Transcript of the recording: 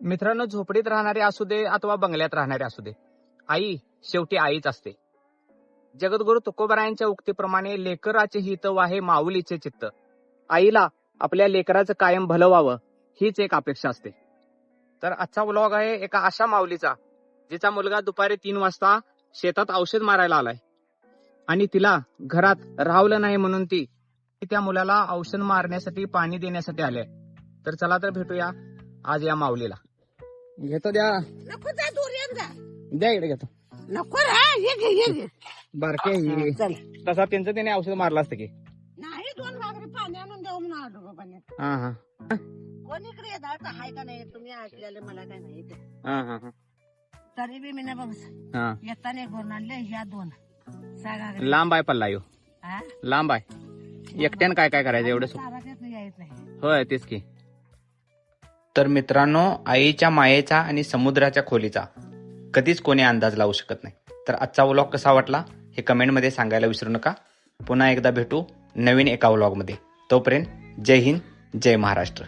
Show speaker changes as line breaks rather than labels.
मित्रांनो झोपडीत राहणारे असू दे अथवा बंगल्यात राहणारे असू दे आई शेवटी आईच असते. जगद्गुरु तुकोबरायांच्या उक्तीप्रमाणे लेकराचे हित वाहे माऊलीचे चित्त. आईला आपल्या लेकराचं कायम भलं व्हावं हीच एक अपेक्षा असते. तर आजचा व्लॉग आहे एका अशा माऊलीचा जिचा मुलगा दुपारी तीन वाजता शेतात औषध मारायला आलाय. आणि तिला घरात राहवलं नाही म्हणून ती ती त्या मुलाला औषध मारण्यासाठी पाणी देण्यासाठी आले तर चला तर भेटूया आज या माऊलीला. घेतो द्या.
नको जा दूर जा.
द्या इकडे घेतो.
नको रे ये घे ये घे.
बारके ही.
चल.
तसा त्यांचं त्याने औषध मारलं असतं की.
नाही दोन भाकरी पाणी आणून देऊ म्हणून आलो बाबाने
हा हा.
कोण इकडे येतात का हाय का नाही? तुम्ही ऐकलेलं मला काय नाही ते.
हा हा हा.
तरी बी मी बघ
हा.
येताना एक भरून आणले ह्या दोन. सांगा
लांब आहे पल्ला यो. लांब आहे. एकट्यानं काय काय करायचं? एवढं सु-
यायच नाही.
होय तेच की. तर मित्रांनो आईच्या मायेचा आणि समुद्राच्या खोलीचा. कधीच कोणी अंदाज लावू शकत नाही. तर आजचा व्लॉग कसा वाटला हे कमेंटमध्ये सांगायला विसरू नका. पुन्हा एकदा भेटू नवीन एका व्लॉगमध्ये तोपर्यंत जय हिंद जय महाराष्ट्र.